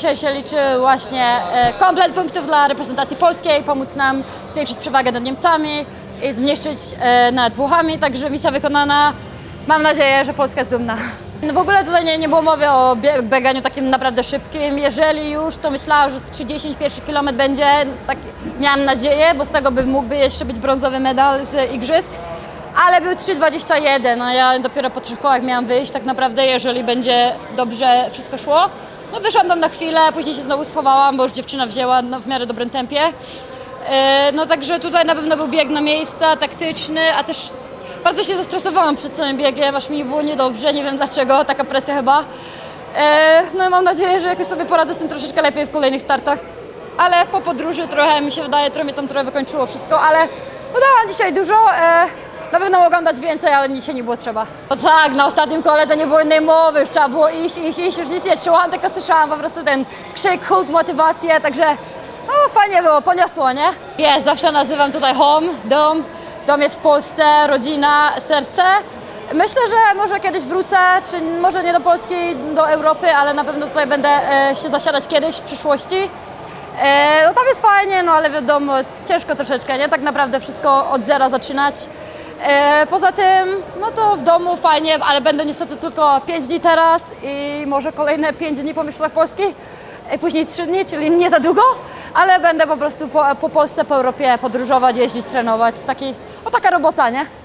dzisiaj się liczy właśnie e, komplet punktów dla reprezentacji polskiej, pomóc nam zwiększyć przewagę nad Niemcami i zmniejszyć e, nad Włochami, także misja wykonana. Mam nadzieję, że Polska jest dumna. No w ogóle tutaj nie, nie było mowy o bie- bieganiu takim naprawdę szybkim. Jeżeli już, to myślałam, że z 30 pierwszy kilometr będzie, tak miałam nadzieję, bo z tego by mógłby jeszcze być brązowy medal z igrzysk. Ale był 3,21, no ja dopiero po trzech kołach miałam wyjść tak naprawdę, jeżeli będzie dobrze wszystko szło. No wyszłam tam na chwilę, później się znowu schowałam, bo już dziewczyna wzięła no, w miarę dobrym tempie. E, No także tutaj na pewno był bieg na miejsca, taktyczny, a też bardzo się zestresowałam przed całym biegiem, aż mi było niedobrze, nie wiem dlaczego, taka presja chyba. E, No i mam nadzieję, że jakoś sobie poradzę z tym troszeczkę lepiej w kolejnych startach. Ale po podróży trochę mi się wydaje, trochę mnie tam trochę wykończyło wszystko, ale podałam dzisiaj dużo. Mogłam dać więcej, ale dzisiaj nie było trzeba. No tak, na ostatnim kole to nie było innej mowy, trzeba było iść, iść, iść, już nic nie czułam, tylko słyszałam po prostu ten krzyk, huk, motywację, także no, fajnie było, poniosło, nie? Jest, zawsze nazywam tutaj home, dom. Dom jest w Polsce, rodzina, serce. Myślę, że może kiedyś wrócę, czy może nie do Polski, do Europy, ale na pewno tutaj będę e, się zasiadać kiedyś w przyszłości. E, no tam jest fajnie, no ale wiadomo, ciężko troszeczkę, nie? Tak naprawdę wszystko od zera zaczynać. E, poza tym, no to w domu fajnie, ale będę niestety tylko 5 dni teraz i może kolejne 5 dni po Mistrzostwach Polski. I później 3 dni, czyli nie za długo, ale będę po prostu po, po Polsce, po Europie podróżować, jeździć, trenować. Taki, no taka robota, nie?